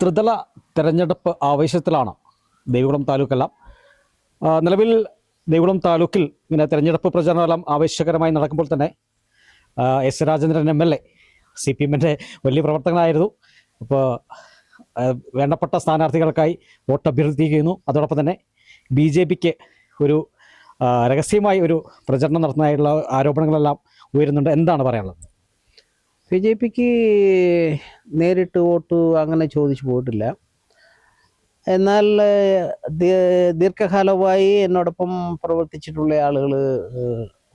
ത്രിതല തെരഞ്ഞെടുപ്പ് ആവേശത്തിലാണ് ദേവികുളം താലൂക്കെല്ലാം. നിലവിൽ ദേവികുളം താലൂക്കിൽ ഇങ്ങനെ തെരഞ്ഞെടുപ്പ് പ്രചാരണമെല്ലാം ആവേശകരമായി നടക്കുമ്പോൾ തന്നെ S Rajendran M L A C P എമ്മിന്റെ വലിയ പ്രവർത്തകനായിരുന്നു. അപ്പോൾ വേണ്ടപ്പെട്ട സ്ഥാനാർത്ഥികൾക്കായി വോട്ട് അഭ്യർത്ഥിക്കുന്നു. അതോടൊപ്പം തന്നെ ബി ജെ പിക്ക് ഒരു രഹസ്യമായി ഒരു പ്രചരണം നടത്തുന്നതായിട്ടുള്ള ആരോപണങ്ങളെല്ലാം ഉയരുന്നുണ്ട്. എന്താണ് പറയാനുള്ളത്? ബി ജെ പിക്ക് നേരിട്ട് വോട്ട് അങ്ങനെ ചോദിച്ചു പോയിട്ടില്ല. എന്നാൽ ദീർഘകാലമായി എന്നോടൊപ്പം പ്രവർത്തിച്ചിട്ടുള്ള ആളുകൾ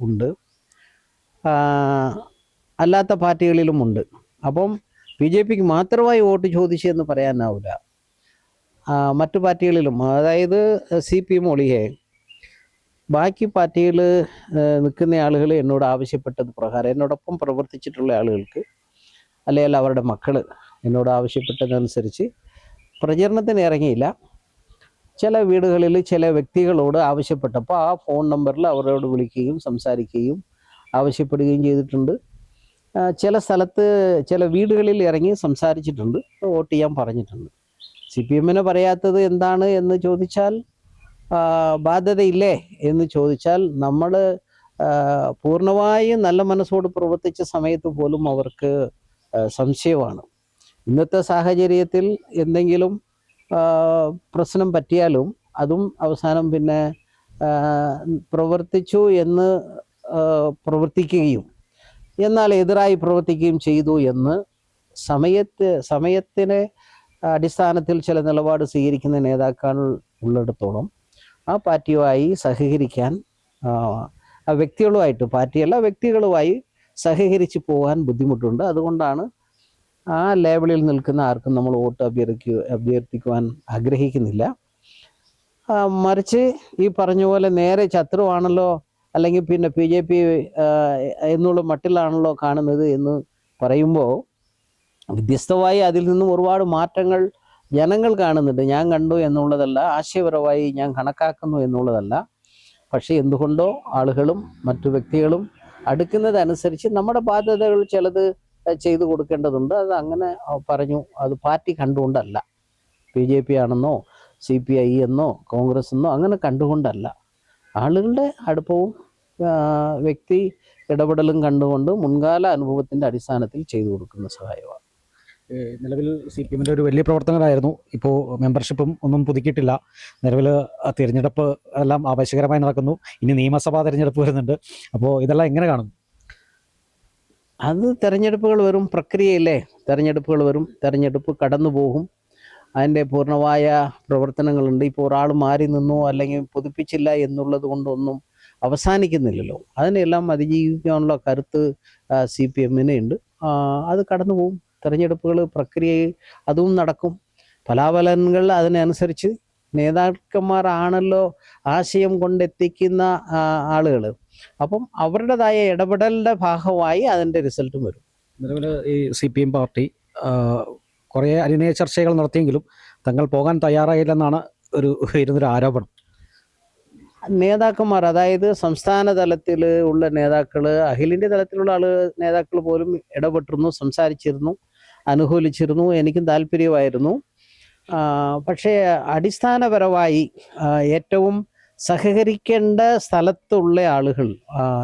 ഉണ്ട്. അല്ലാത്ത പാർട്ടികളിലും ഉണ്ട്. അപ്പം ബി ജെ പിക്ക് മാത്രമായി വോട്ട് ചോദിച്ചു എന്ന് പറയാനാവില്ല മറ്റു പാർട്ടികളിലും അതായത് സി പി ഒളികെ ബാക്കി പാർട്ടിയിൽ നിൽക്കുന്ന ആളുകൾ എന്നോട് ആവശ്യപ്പെട്ടത് പ്രകാരം എന്നോടൊപ്പം പ്രവർത്തിച്ചിട്ടുള്ള ആളുകൾക്ക് അല്ലെങ്കിൽ അവരുടെ മക്കൾ എന്നോട് ആവശ്യപ്പെട്ടതനുസരിച്ച് പ്രചരണത്തിന് ഇറങ്ങിയില്ല. ചില വീടുകളിൽ ചില വ്യക്തികളോട് ആവശ്യപ്പെട്ടപ്പോൾ ആ ഫോൺ നമ്പറിൽ അവരോട് വിളിക്കുകയും സംസാരിക്കുകയും ആവശ്യപ്പെടുകയും ചെയ്തിട്ടുണ്ട്. ചില സ്ഥലത്ത് ചില വീടുകളിൽ ഇറങ്ങി സംസാരിച്ചിട്ടുണ്ട്. വോട്ട് ചെയ്യാൻ പറഞ്ഞിട്ടുണ്ട്. സി പി എമ്മിനെ പറയാത്തത് എന്താണ് എന്ന് ചോദിച്ചാൽ ബാധ്യതയില്ലേ എന്ന് ചോദിച്ചാൽ നമ്മൾ പൂർണമായും നല്ല മനസ്സോട് പ്രവർത്തിച്ച സമയത്ത് പോലും അവർക്ക് സംശയമാണ്. ഇന്നത്തെ സാഹചര്യത്തിൽ എന്തെങ്കിലും പ്രശ്നം പറ്റിയാലും അതും അവസാനം പിന്നെ പ്രവർത്തിച്ചു എന്ന് പ്രവർത്തിക്കുകയും എന്നാൽ എതിരായി പ്രവർത്തിക്കുകയും ചെയ്തു എന്ന് സമയത്ത് സമയത്തിന് അടിസ്ഥാനത്തിൽ ചില നിലപാട് സ്വീകരിക്കുന്ന നേതാക്കൾ ഉള്ളിടത്തോളം ആ പാർട്ടിയുമായി സഹകരിക്കാൻ ആ, വ്യക്തികളുമായിട്ട് പാർട്ടിയല്ല വ്യക്തികളുമായി സഹകരിച്ച് പോകാൻ ബുദ്ധിമുട്ടുണ്ട്. അതുകൊണ്ടാണ് ആ ലേബിളിൽ നിൽക്കുന്ന ആർക്കും നമ്മൾ വോട്ട് അഭ്യർത്ഥിക്കു അഭ്യർത്ഥിക്കുവാൻ ആഗ്രഹിക്കുന്നില്ല. മറിച്ച് ഈ പറഞ്ഞ പോലെ നേരെ ശത്രുവാണല്ലോ അല്ലെങ്കിൽ പിന്നെ ബി ജെ പി എന്നുള്ള മട്ടിലാണല്ലോ കാണുന്നത് എന്ന് പറയുമ്പോൾ വ്യത്യസ്തമായി അതിൽ നിന്നും ഒരുപാട് മാറ്റങ്ങൾ ജനങ്ങൾ കാണുന്നുണ്ട്. ഞാൻ കണ്ടു എന്നുള്ളതല്ല ആശയപരമായി ഞാൻ കണക്കാക്കുന്നു എന്നുള്ളതല്ല. പക്ഷേ എന്തുകൊണ്ടോ ആളുകളും മറ്റു വ്യക്തികളും അടുക്കുന്നതനുസരിച്ച് നമ്മുടെ ബാധ്യതകൾ ചിലത് ചെയ്തു കൊടുക്കേണ്ടതുണ്ട്. അത് അങ്ങനെ പറഞ്ഞു. അത് പാർട്ടി കണ്ടുകൊണ്ടല്ല. ബി ജെ പി ആണെന്നോ സി പി ഐ എന്നോ കോൺഗ്രസ് എന്നോ അങ്ങനെ കണ്ടുകൊണ്ടല്ല. ആളുകളുടെ അടുപ്പവും വ്യക്തി ഇടപെടലും കണ്ടുകൊണ്ട് മുൻകാല അനുഭവത്തിന്റെ അടിസ്ഥാനത്തിൽ ചെയ്തു കൊടുക്കുന്ന സഹായമാണ്. നിലവിൽ സി പി എമ്മിന്റെ ഒരു വലിയ പ്രവർത്തനങ്ങളായിരുന്നു ഇപ്പോൾ മെമ്പർഷിപ്പും ഒന്നും പുതുക്കിയിട്ടില്ല. നിലവിൽ തിരഞ്ഞെടുപ്പ് എല്ലാം ആവേശകരമായി നടക്കുന്നു. ഇനി നിയമസഭാ തിരഞ്ഞെടുപ്പ് വരുന്നുണ്ട്. അപ്പോൾ ഇതെല്ലാം എങ്ങനെ കാണും? അത് തിരഞ്ഞെടുപ്പുകൾ വരും പ്രക്രിയയില്ലേ തിരഞ്ഞെടുപ്പുകൾ വരും. തിരഞ്ഞെടുപ്പ് കടന്നു പോകും അതിന്റെ പൂർണമായ പ്രവർത്തനങ്ങളുണ്ട്. ഇപ്പോൾ ഒരാൾ മാറി നിന്നോ അല്ലെങ്കിൽ പുതുപ്പിച്ചില്ല എന്നുള്ളത് കൊണ്ടൊന്നും അവസാനിക്കുന്നില്ലല്ലോ. അതിനെല്ലാം അതിജീവിക്കാനുള്ള കരുത്ത് സി പി എമ്മിന് ഉണ്ട്. അത് കടന്നു പോകും തെരഞ്ഞെടുപ്പുകൾ പ്രക്രിയ അതും നടക്കും. ഫലാഫലങ്ങൾ അതിനനുസരിച്ച് നേതാക്കന്മാരാണല്ലോ ആശയം കൊണ്ടെത്തിക്കുന്ന ആളുകൾ അപ്പം അവരുടേതായ ഇടപെടലിന്റെ ഭാഗമായി അതിന്റെ റിസൾട്ടും വരും. നിലവിൽ ഈ സി പി എം പാർട്ടി കുറേ അനുനയ ചർച്ചകൾ നടത്തിയെങ്കിലും തങ്ങൾ പോകാൻ തയ്യാറായില്ലെന്നാണ് ഒരു വരുന്നൊരു ആരോപണം. നേതാക്കന്മാർ അതായത് സംസ്ഥാന തലത്തിൽ ഉള്ള നേതാക്കൾ അഖിലിന്റെ തലത്തിലുള്ള ആൾ നേതാക്കൾ പോലും ഇടപെട്ടിരുന്നു സംസാരിച്ചിരുന്നു. അനുകൂലിച്ചിരുന്നു. എനിക്കും താല്പര്യമായിരുന്നു. പക്ഷേ അടിസ്ഥാനപരമായി ഏറ്റവും സഹകരിക്കേണ്ട സ്ഥലത്തുള്ള ആളുകൾ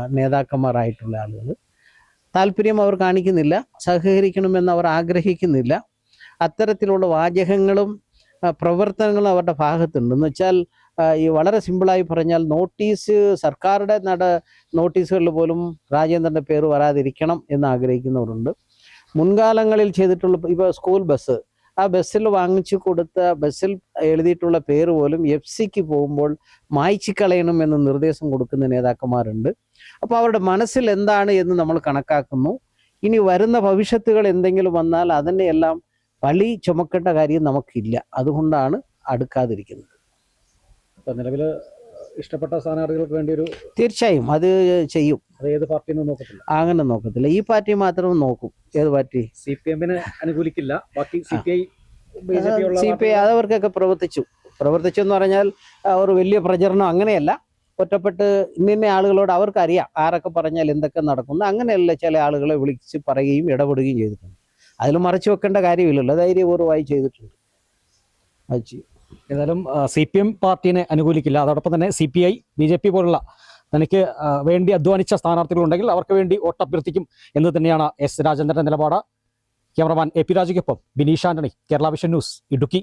നേതാക്കന്മാരായിട്ടുള്ള ആളുകൾ താല്പര്യം അവർ കാണിക്കുന്നില്ല സഹകരിക്കണമെന്ന് അവർ ആഗ്രഹിക്കുന്നില്ല. അത്തരത്തിലുള്ള വാചകങ്ങളും പ്രവർത്തനങ്ങളും അവരുടെ ഭാഗത്തുണ്ട്. എന്ന് വെച്ചാൽ ഈ വളരെ സിമ്പിളായി പറഞ്ഞാൽ നോട്ടീസ് സർക്കാരുടെ നട നോട്ടീസുകളിൽ പോലും രാജേന്ദ്രന്റെ പേര് വരാതിരിക്കണം എന്ന് ആഗ്രഹിക്കുന്നവരുണ്ട്. മുൻകാലങ്ങളിൽ ചെയ്തിട്ടുള്ള ഇപ്പോൾ സ്കൂൾ ബസ് ആ ബസ്സിൽ വാങ്ങിച്ചു കൊടുത്ത ബസ്സിൽ എഴുതിയിട്ടുള്ള പേര് പോലും എഫ് സിക്ക് പോകുമ്പോൾ മായ്ച്ചു കളയണം എന്ന് നിർദ്ദേശം കൊടുക്കുന്ന നേതാക്കന്മാരുണ്ട്. അപ്പോൾ അവരുടെ മനസ്സിൽ എന്താണ് എന്ന് നമ്മൾ കണക്കാക്കുന്നു. ഇനി വരുന്ന ഭവിഷ്യത്തുകൾ എന്തെങ്കിലും വന്നാൽ അതിന്റെ എല്ലാം പളി ചുമക്കേണ്ട കാര്യം നമുക്കില്ല. അതുകൊണ്ടാണ് അടുക്കാതിരിക്കുന്നത്. അപ്പോൾ നിലവിൽ ഇഷ്ടപ്പെട്ട സ്ഥാനാർത്ഥികൾക്ക് വേണ്ടി ഒരു തീർച്ചയായും അത് ചെയ്യും. അത് ഏത് പാർട്ടി നോക്കത്തില്ല. അങ്ങനെ നോക്കത്തില്ല. ഈ പാർട്ടി മാത്രം നോക്കും ഏത് പാർട്ടി. സി പി എമ്മിന് അനുകൂലിക്കില്ല. ബാക്കി C P I C P I അതവർക്കൊക്കെ പ്രവർത്തിച്ചു. പ്രവർത്തിച്ചു എന്ന് പറഞ്ഞാൽ അവർ ഒരു വലിയ പ്രചരണം അങ്ങനെയല്ല. ഒറ്റപ്പെട്ട് ഇന്ന ആളുകളോട് അവർക്കറിയാം ആരൊക്കെ പറഞ്ഞാൽ എന്തൊക്കെ നടക്കുന്നു. അങ്ങനെയല്ല ചില ആളുകളെ വിളിച്ച് പറയുകയും ഇടപെടുകയും ചെയ്തിട്ടുണ്ട്. അതിൽ മറച്ചു വെക്കേണ്ട കാര്യമില്ലല്ലോ. ധൈര്യപൂർവമായി ചെയ്തിട്ടുണ്ട്. അത് ചെയ്യും. ഏതായാലും സി പി എം പാർട്ടിനെ അനുകൂലിക്കില്ല. അതോടൊപ്പം തന്നെ C P I B J P പോലുള്ള തനിക്ക് വേണ്ടി അധ്വാനിച്ച സ്ഥാനാർത്ഥികളുണ്ടെങ്കിൽ അവർക്ക് വേണ്ടി വോട്ടഭ്യർത്ഥിക്കും എന്ന് തന്നെയാണ് എസ് രാജേന്ദ്രന്റെ നിലപാട്. ക്യാമറമാൻ എ പി രാജയ്ക്കൊപ്പം ബിനീഷ് ആന്റണി കേരള വിഷൻ ന്യൂസ് ഇടുക്കി.